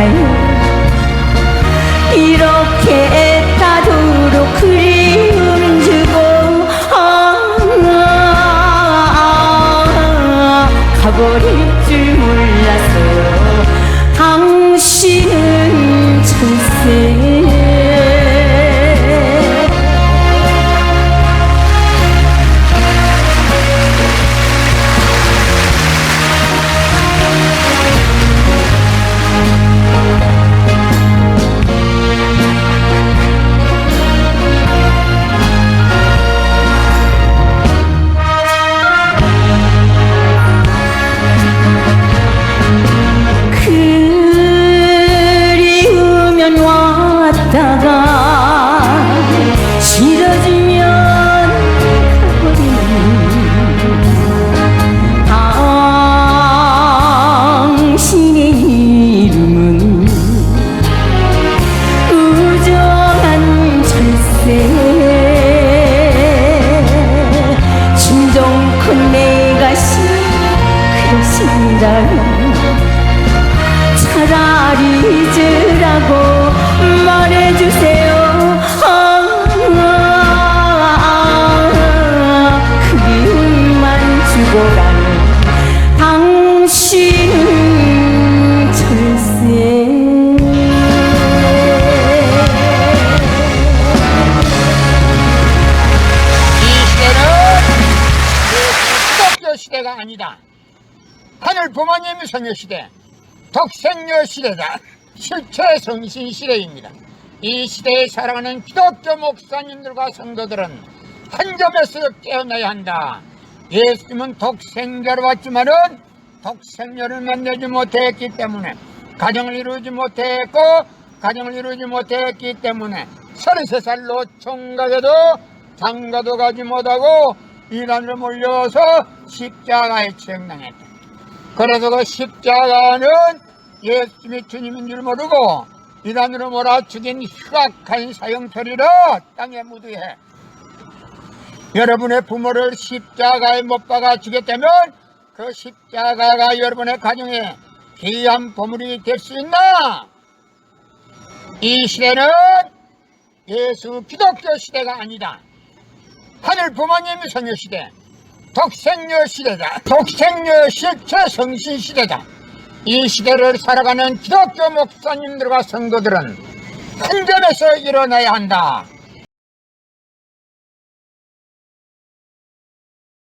내가시 그 그러신다면 차라리 잊으라고 말해주세요 아, 아, 아, 그리움만 주고 가는 당신은 철새 이 시대는 그 기독교 시대가 아니다. 하늘 부모님의 성녀 시대, 독생녀 시대다. 실체 성신 시대입니다. 이 시대에 살아가는 기독교 목사님들과 성도들은 한 점에서 깨어나야 한다. 예수님은 독생자로 왔지만은 독생녀를 만나지 못했기 때문에 가정을 이루지 못했고 가정을 이루지 못했기 때문에 33살로 총각에도 장가도 가지 못하고 이란으로 몰려서 십자가에 처형당했다. 그래서 그 십자가는 예수님이 주님인 줄 모르고 이란으로 몰아 죽인 흉악한 사형처리로 땅에 묻어해 여러분의 부모를 십자가에 못 박아 죽였다면 그 십자가가 여러분의 가정에 귀한 보물이 될 수 있나? 이 시대는 예수 기독교 시대가 아니다. 하늘 부모님의 성녀 시대, 독생녀 시대다. 독생녀 실체 성신 시대다. 이 시대를 살아가는 기독교 목사님들과 성도들은 한 점에서 일어나야 한다.